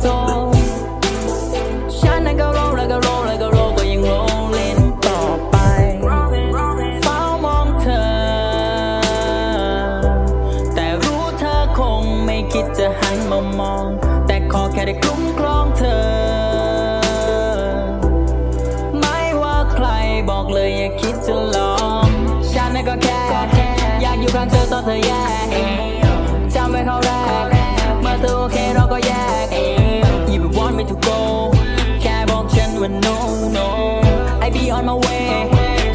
เคยโทรไม่เคยโทรฉันนั้นก็รอแล้วก็รอแล้วก็รอก็ยังรอเล่นต่อไปเฝ้ามองเธอ แต่รู้เธอคงไม่คิดจะหันมามอง แต่ขอแค่ได้คุ้มครองเธอ ไม่ว่าใครบอกเลยอย่าคิดจะลอง ฉันน่ะก็แค่อยากอยู่ข้างเธอตอนเธอแย่ I be on my way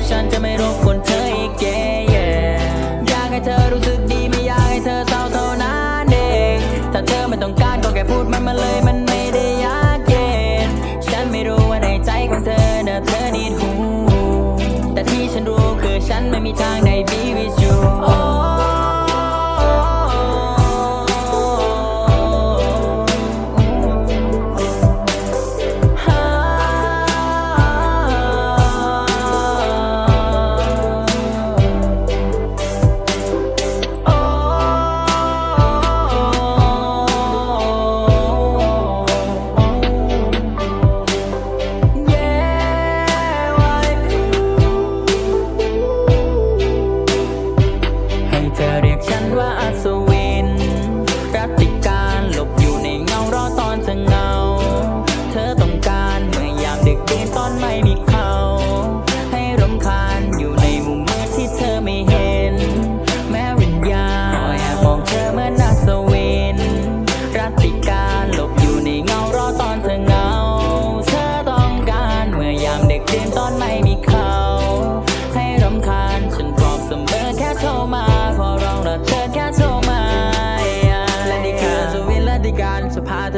ฉันจะไม่รบกวนเธออีก yeah yeah อยากให้เธอรู้สึกดีไม่อยากให้เธอเศร้าเท่านั้นเองถ้าเธอไม่ต้องการก็แค่พูดมันมาเลยมันไม่ได้ยากเย็นฉันไม่รู้ว่าในใจของเธอนะเธอ need who แต่ที่ฉันรู้คือฉันไม่มีทางได้ be with you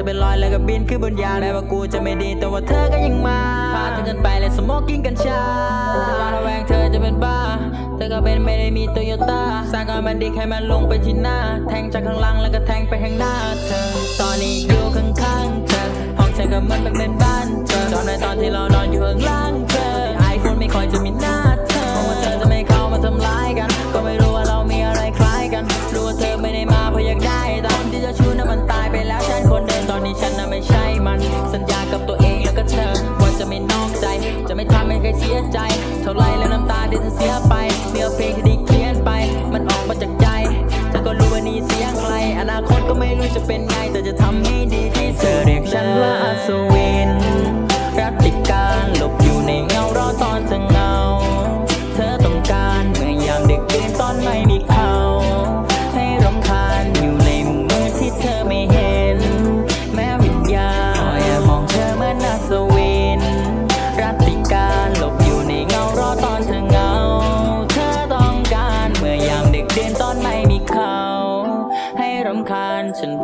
เป็นรอยแล้วก็บินขึ้นบนยางแม้ว่ากูจะไม่ดีแต่ว่าเธอก็ยังมาพาเธอกันไปเลยสโมกกิ้งกัญชาเธอระแวงเธอจะเป็นบ้าเธอก็เป็นไม่ได้มีโตโยต้าสร้างการบันดิกให้มันลงไปที่หน้า แทงจากข้างล่างแล้วก็แทงไปข้างหน้าเธอ ตอนนี้อยู่ข้างๆเธอห้องเธอก็เหมือนเป็นบ้า จะไม่ทำให้ใครเสียใจ เท่าไรแล้วน้ำตาที่เธอเสียไปเนื้อเพลงที่ด้เขียนไป มันออกมาจากใจเธอก็รู้ว่านี่เสียงใคร อนาคตก็ไม่รู้จะเป็นไงแต่จะทำให้ดีที่สุด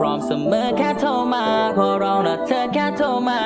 พร้อมเสมอแค่โทรมาขอร้องนะเธอแค่โทรมา